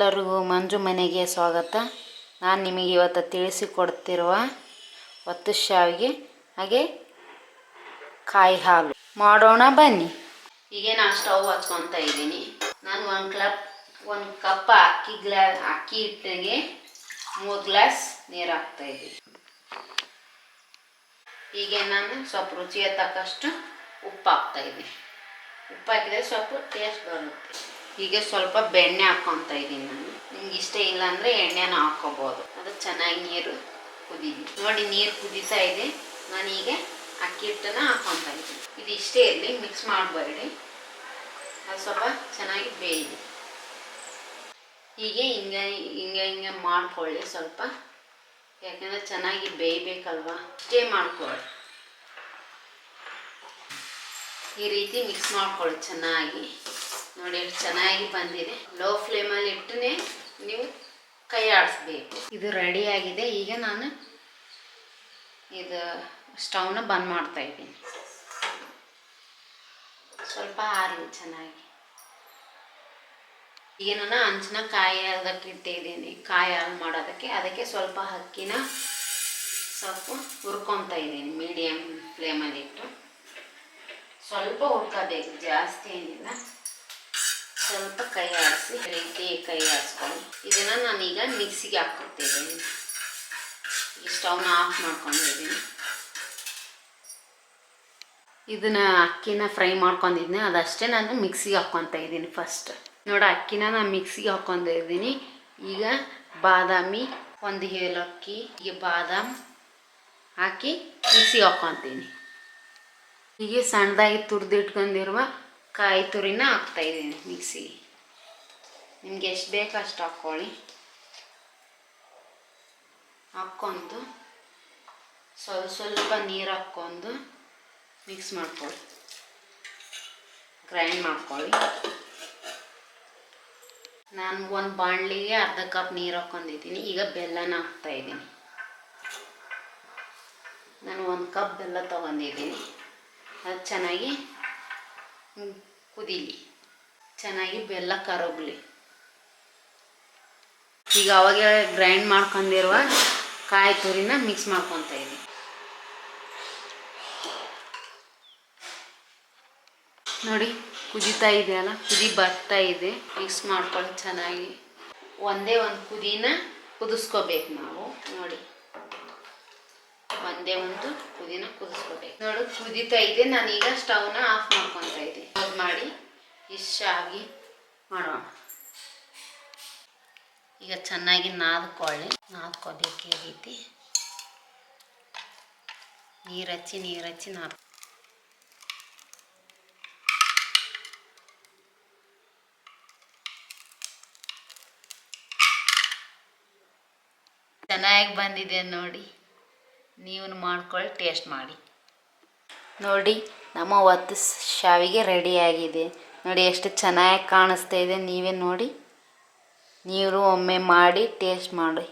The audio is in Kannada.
ಎಲ್ಲರಿಗೂ ಮಂಜು ಮನೆಗೆ ಸ್ವಾಗತ. ನಾನು ನಿಮಗೆ ಇವತ್ತು ತಿಳಿಸಿಕೊಡ್ತಿರುವ ಒತ್ತು ಶಾವಿಗೆ, ಹಾಗೆ ಕಾಯಿ ಹಾಲು. ಮಾಡೋಣ ಬನ್ನಿ. ಈಗ ನಾನು ಸ್ಟವ್ ಹಚ್ಕೊತ ಇದ್ದೀನಿ. ನಾನು ಒಂದು ಕ್ಲಪ್ ಒಂದು ಕಪ್ ಅಕ್ಕಿ ಗ್ಲಾ, ಅಕ್ಕಿ ಹಿಟ್ಟಿಗೆ ಮೂರು ಗ್ಲಾಸ್ ನೀರು ಹಾಕ್ತಾ ಇದ್ದೀನಿ. ಈಗ ನಾನು ಸ್ವಲ್ಪ ರುಚಿಯ ತಕ್ಕಷ್ಟು ಉಪ್ಪು ಹಾಕ್ತಾ ಇದ್ದೀನಿ. ಉಪ್ಪು ಹಾಕಿದರೆ ಸ್ವಲ್ಪ ಟೇಸ್ಟ್ ಬರುತ್ತೆ. ಈಗ ಸ್ವಲ್ಪ ಬೆಣ್ಣೆ ಹಾಕ್ಕೊತ ಇದ್ದೀನಿ ನಾನು. ನಿಮ್ಗೆ ಇಷ್ಟ ಇಲ್ಲ ಅಂದರೆ ಎಣ್ಣೆನ ಹಾಕ್ಕೋಬೋದು ಅದು ಚೆನ್ನಾಗಿ ನೀರು ಕುದೀನಿ ನೋಡಿ, ನೀರು ಕುದಿಸಾ ಇದೆ. ನಾನೀಗ ಅಕ್ಕಿ ಹಿಟ್ಟನ್ನ ಹಾಕ್ಕೊತ ಇದ್ದೀನಿ. ಇದು ಇಷ್ಟೇ ಇರಲಿ ಮಿಕ್ಸ್ ಮಾಡಬೇಡಿ. ಅದು ಸ್ವಲ್ಪ ಚೆನ್ನಾಗಿ ಬೇಯಿದೆ ಹೀಗೆ ಹಿಂಗೆ ಹಿಂಗೆ ಹಿಂಗೆ ಮಾಡ್ಕೊಳ್ಳಿ ಸ್ವಲ್ಪ. ಯಾಕೆಂದರೆ ಚೆನ್ನಾಗಿ ಬೇಯಬೇಕಲ್ವಾ? ಇಷ್ಟೇ ಮಾಡ್ಕೊಳ್ಳಿ. ಈ ರೀತಿ ಮಿಕ್ಸ್ ಮಾಡ್ಕೊಳ್ಳಿ ಚೆನ್ನಾಗಿ. ನೋಡಿ, ಚೆನ್ನಾಗಿ ಬಂದಿದೆ. ಲೋ ಫ್ಲೇಮಲ್ಲಿ ಇಟ್ಟನೆ ನೀವು ಕೈ ಆಡಿಸ್ಬೇಕು. ಇದು ರೆಡಿ ಆಗಿದೆ. ಈಗ ನಾನು ಇದು ಸ್ಟವ್ನ ಬಂದ್ ಮಾಡ್ತಾ ಇದ್ದೀನಿ. ಸ್ವಲ್ಪ ಆರಲಿ ಚೆನ್ನಾಗಿ. ಈಗ ನಾನು ಅಂಚನ ಕಾಯಿ ಅದಕ್ಕೆ ಇಟ್ಟಿದ್ದೀನಿ. ಕಾಯಿ ಹಾಲು ಮಾಡೋದಕ್ಕೆ. ಅದಕ್ಕೆ ಸ್ವಲ್ಪ ಅಕ್ಕಿನ ಸ್ವಲ್ಪ ಹುರ್ಕೊತಾ ಇದ್ದೀನಿ. ಮೀಡಿಯಮ್ ಫ್ಲೇಮಲ್ಲಿ ಇಟ್ಟು. ಸ್ವಲ್ಪ ಹುರ್ಕೋಬೇಕು. ಜಾಸ್ತಿ ಏನಿಲ್ಲ. ಸ್ವಲ್ಪ ಕೈ ಆಡಿಸಿ ರೀತಿ ಕೈ ಆಡಿಸ್ಕೊಂಡು ಇದನ್ನು ನಾನೀಗ ಮಿಕ್ಸಿಗೆ ಹಾಕ್ಕೊಡ್ತಿದ್ದೀನಿ ಈ ಸ್ಟವ್ನ ಆಫ್ ಮಾಡ್ಕೊಂಡಿದ್ದೀನಿ ಇದನ್ನ ಅಕ್ಕಿನ ಫ್ರೈ ಮಾಡ್ಕೊಂಡಿದ್ದೀನಿ ಅದಷ್ಟೇ ನಾನು ಮಿಕ್ಸಿಗೆ ಹಾಕ್ಕೊತ ಇದ್ದೀನಿ ಫಸ್ಟ್ ನೋಡಿ, ಅಕ್ಕಿನ ನಾನು ಮಿಕ್ಸಿಗೆ ಹಾಕ್ಕೊಂಡಿದ್ದೀನಿ ಈಗ ಬಾದಾಮಿ, ಒಂದು ಏಲಕ್ಕಿ ಈಗ ಬಾದಾಮ್ ಹಾಕಿ ಮಿಕ್ಸಿಗೆ ಹಾಕ್ಕೊತೀನಿ ಹೀಗೆ ಸಣ್ಣದಾಗಿ ತುರಿದಿಟ್ಕೊಂಡಿರುವ ಕಾಯಿ ತುರಿನ ಹಾಕ್ತಾ ಇದ್ದೀನಿ ಮಿಕ್ಸಿಗೆ. ನಿಮ್ಗೆ ಎಷ್ಟು ಬೇಕು ಅಷ್ಟು ಹಾಕ್ಕೊಳ್ಳಿ. ಹಾಕ್ಕೊಂಡು ಸ್ವಲ್ಪ ಸ್ವಲ್ಪ ನೀರು ಹಾಕ್ಕೊಂಡು ಮಿಕ್ಸ್ ಮಾಡ್ಕೊಳ್ಳಿ. ಗ್ರೈಂಡ್ ಮಾಡ್ಕೊಳ್ಳಿ. ನಾನು ಒಂದು ಬಾಣಲಿಗೆ ಅರ್ಧ ಕಪ್ ನೀರು ಹಾಕ್ಕೊಂಡಿದ್ದೀನಿ. ಈಗ ಬೆಲ್ಲನ ಹಾಕ್ತಾ ಇದ್ದೀನಿ. ನಾನು ಒಂದು ಕಪ್ ಬೆಲ್ಲ ತೊಗೊಂಡಿದ್ದೀನಿ. ಅದು ಚೆನ್ನಾಗಿ ಕುದೀಲಿ. ಚೆನ್ನಾಗಿ ಬೆಲ್ಲ ಕರಗಲಿ ಈಗ ಅವಾಗ ಗ್ರೈಂಡ್ ಮಾಡ್ಕೊಂಡಿರುವ ಕಾಯಿ ತುರಿನ ಮಿಕ್ಸ್ ಮಾಡ್ಕೊತ ಇದ್ದೀನಿ ನೋಡಿ, ಕುದೀತಾ ಇದೆಯಲ್ಲ ಕುದಿ ಬರ್ತಾ ಇದೆ. ಮಿಕ್ಸ್ ಮಾಡ್ಕೊಂಡು ಚೆನ್ನಾಗಿ ಒಂದೇ ಒಂದು ಕುದಿನ ಕುದಿಸ್ಕೋಬೇಕು ನಾವು. ನೋಡಿ. ಒಂದೇ ಒಂದು ಕುದಿನ ಕುದಿಸ್ಕೋಬೇಕು. ನೋಡು, ಕುದಿತಾ ಇದೆ. ನಾನೀಗ ಸ್ಟವ್ನ ಆಫ್ ಮಾಡ್ಕೊತಾ ಇದ್ದೀನಿ. ಆಫ್ ಮಾಡಿ ಇಷ್ಟಾಗಿ ಮಾಡೋಣ. ಈಗ ಚೆನ್ನಾಗಿ ನಾದ್ಕೊಳ್ಳಿ. ನಾದ್ಕೋಬೇಕು ಈ ರೀತಿ. ನೀರು ಹಚ್ಚಿ ನೀರು ಹಚ್ಚಿ ನಾದ್ ಚೆನ್ನಾಗಿ ಬಂದಿದೆ ನೋಡಿ. ನೀವು ಮಾಡ್ಕೊಳ್ಳಿ ಟೇಸ್ಟ್ ಮಾಡಿ. ನೋಡಿ, ನಮ್ಮ ಒತ್ತು ಶಾವಿಗೆ ರೆಡಿಯಾಗಿದೆ ನೋಡಿ, ಎಷ್ಟು ಚೆನ್ನಾಗಿ ಕಾಣಿಸ್ತಾ ಇದೆ. ನೀವೇ ನೋಡಿ. ನೀರು ಒಮ್ಮೆ ಮಾಡಿ ಟೇಸ್ಟ್ ಮಾಡಿ.